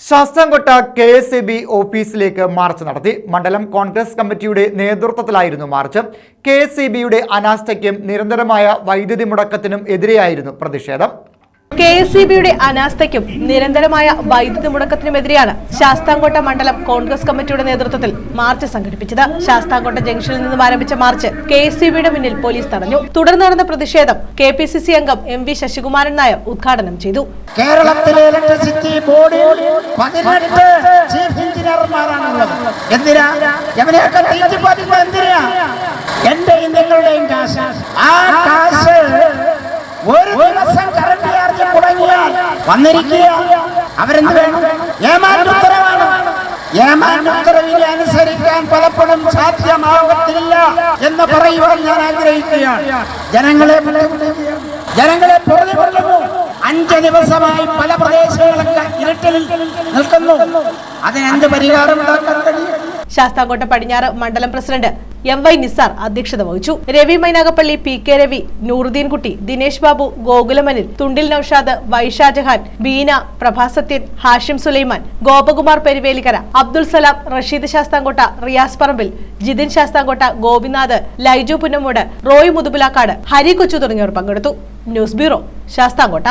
Sasthamkotta K S E B ഓഫീസിലേക്ക് march നടത്തി. മണ്ഡലം കോൺഗ്രസ് കമ്മിറ്റിയുടെ നേതൃത്വത്തിലായിരുന്നു മാർച്ച്. കെ എസ് ഇ ബിയുടെ അനാസ്ഥയ്ക്കും നിരന്തരമായ വൈദ്യുതി മുടക്കത്തിനും എതിരെയായിരുന്നു പ്രതിഷേധം. കെ എസ് ഇ ബിയുടെ അനാസ്ഥയ്ക്കും നിരന്തരമായ വൈദ്യുതി മുടക്കത്തിനുമെതിരെയാണ് ശാസ്താംകോട്ട മണ്ഡലം കോൺഗ്രസ് കമ്മിറ്റിയുടെ നേതൃത്വത്തിൽ മാർച്ച് സംഘടിപ്പിച്ചത്. ശാസ്താംകോട്ട ജംഗ്ഷനിൽ നിന്നും ആരംഭിച്ച മാർച്ച് കെ എസ് ഇ ബിയുടെ മുന്നിൽ പോലീസ് തടഞ്ഞു. തുടർന്ന് നടന്ന പ്രതിഷേധം കെ പി സി സി അംഗം എം വി ശശികുമാരൻ നായർ ഉദ്ഘാടനം ചെയ്തു. കേരളത്തിലെ ഇലക്ട്രിസിറ്റി ബോർഡിൽ പതിനെട്ട് ചീഫ് എഞ്ചിനീയർമാരാണുള്ളത് എന്തിനാ? എവനെയൊക്കെ പതിപ്പോ എന്തിനാ? എന്റെയും നിങ്ങളുടെയും കാശ്. ആ കാശ് ഒരു ദിവസം കറണ്ട് ചാർജ് മുടങ്ങിയാൽ വന്നിരിക്കുക. അവരെന്ത് വേണം? ഏമാന്റെ ഉത്തരവാണ്. ഏമാന്റെ ഉത്തരവിനെ അനുസരിക്കാൻ പലപ്പോഴും സാധ്യമാകത്തില്ല എന്ന് പറയുവാൻ ഞാൻ ആഗ്രഹിക്കുകയാണ്. ജനങ്ങളെ ജനങ്ങളെ ജനങ്ങളെ പൊറുതിമുട്ടുന്നു അഞ്ച് ദിവസമായി പല പ്രദേശങ്ങളൊക്കെ നിൽക്കുന്നു. അതിനെന്ത് പരിഹാരം ശാസ്താംകോട്ട പടിഞ്ഞാറ് മണ്ഡലം പ്രസിഡന്റ് എം വൈ നിസാർ അധ്യക്ഷത വഹിച്ചു. രവി മൈനാഗപ്പള്ളി പി കെ രവി നൂറുദ്ദീൻ കുട്ടി ദിനേശ് ബാബു ഗോകുലമനിൽ തുണ്ടിൽ നൌഷാദ് വൈഷാജഹാൻ ബീന പ്രഭാസത്യൻ ഹാഷിം സുലൈമാൻ ഗോപകുമാർ പെരുവേലിക്കര അബ്ദുൾ സലാം റഷീദ് ശാസ്താംകോട്ട റിയാസ് പറമ്പിൽ ജിതിൻ ശാസ്താംകോട്ട ഗോപിനാഥ് ലൈജു പുന്നമൂട് റോയ് മുതുപുലാക്കാട് ഹരി കൊച്ചു തുടങ്ങിയവർ പങ്കെടുത്തു. News bureau Sasthamkotta.